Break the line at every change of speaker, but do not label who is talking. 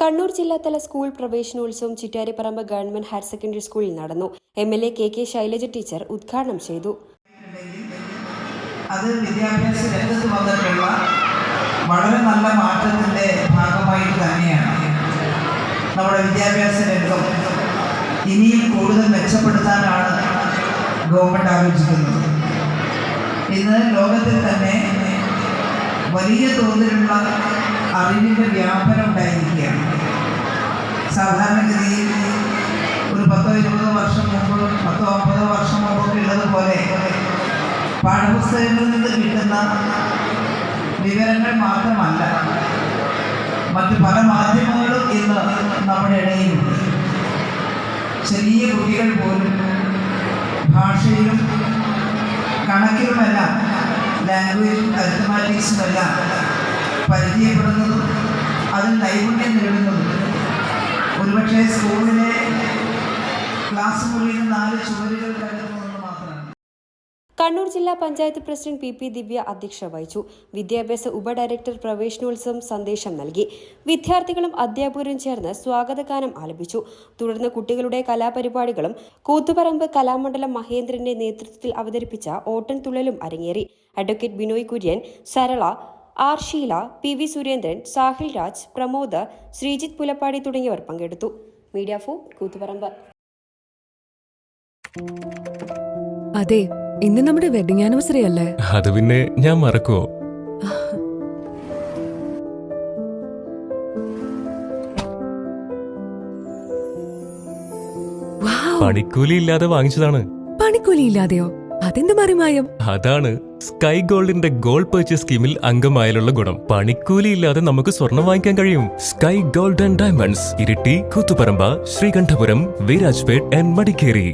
കണ്ണൂർ ജില്ലാതല സ്കൂൾ പ്രവേശനോത്സവം Chittariparamba government higher secondary സ്കൂളിൽ നടന്നു. M L A K K Shailaja teacher ഉദ്ഘാടനം ചെയ്തു.
അത് വിദ്യാഭ്യാസ രംഗത്ത് വന്നിട്ടുള്ള വളരെ നല്ല മാറ്റത്തിന്റെ ഭാഗമായിട്ട് തന്നെയാണ്. നമ്മുടെ വിദ്യാഭ്യാസ രംഗം ഇനിയും കൂടുതൽ മെച്ചപ്പെടുത്താനാണ് ഗവൺമെന്റ് ആലോചിക്കുന്നത്. ഇന്ന് ലോകത്തിൽ തന്നെ വലിയ തോതിലുള്ള അറിവിന്റെ വ്യാപനം ഉണ്ടായിരിക്കുകയാണ്. സാധാരണഗതിയിൽ ഒരു പത്തോ ഇരുപതോ വർഷം മുമ്പ് പത്തോ അമ്പതോ വർഷം മുമ്പൊക്കെ ഉള്ളതുപോലെ പാഠപുസ്തകങ്ങളിൽ നിന്ന് കിട്ടുന്ന വിവരങ്ങൾ മാത്രമല്ല മറ്റ് പല മാധ്യമങ്ങളും ഇന്ന് നമ്മുടെ ഇടയിലുണ്ട്. ചെറിയ കുട്ടികൾ പോലും ഭാഷയിലും കണക്കിലുമെല്ലാം ലാംഗ്വേജും അരിത്തമാറ്റിക്സുമെല്ലാം പരിചയപ്പെടുന്നതും അതിൽ നൈപുണ്യം നേടുന്നതും. ഒരുപക്ഷെ സ്കൂളിലെ ക്ലാസ് മുറിയിൽ നാല് ചുവരുകൾ
കണ്ണൂർ ജില്ലാ panchayat president P P Divya അധ്യക്ഷത വഹിച്ചു. വിദ്യാഭ്യാസ ഉപഡയറക്ടർ പ്രവേശനോത്സവം സന്ദേശം നൽകി. വിദ്യാർത്ഥികളും അധ്യാപകരും ചേർന്ന് സ്വാഗതഗാനം ആലപിച്ചു. തുടർന്ന് കുട്ടികളുടെ കലാപരിപാടികളും കൂത്തുപറമ്പ് കലാമണ്ഡലം മഹേന്ദ്രന്റെ നേതൃത്വത്തിൽ അവതരിപ്പിച്ച ഓട്ടൻതുള്ളലും അരങ്ങേറി. Advocate Binoy Kurian Sarala R Sheela P V Surendran Sahil Raj Pramod Sreejith Pulappadi തുടങ്ങിയവർ പങ്കെടുത്തു. മീഡിയ ഫോ കൂത്തുപറമ്പ്.
അതെ ഇന്ന് നമ്മുടെ വെഡിങ് ആനിവേഴ്സറി അല്ലേ?
അത് പിന്നെ ഞാൻ മറക്കുവോ? പണിക്കൂലി ഇല്ലാതെ വാങ്ങിച്ചതാണ്.
പണിക്കൂലി ഇല്ലാതെയോ അതെന്ത് മറിമായം?
അതാണ് സ്കൈ ഗോൾഡിന്റെ ഗോൾഡ് പർച്ചേസ് സ്കീമിൽ അംഗമായാലുള്ള ഗുണം. പണിക്കൂലി ഇല്ലാതെ നമുക്ക് സ്വർണം വാങ്ങിക്കാൻ കഴിയും. Sky gold and diamonds Iritty Koothuparamba Sreekandapuram Virajpet and Madikeri.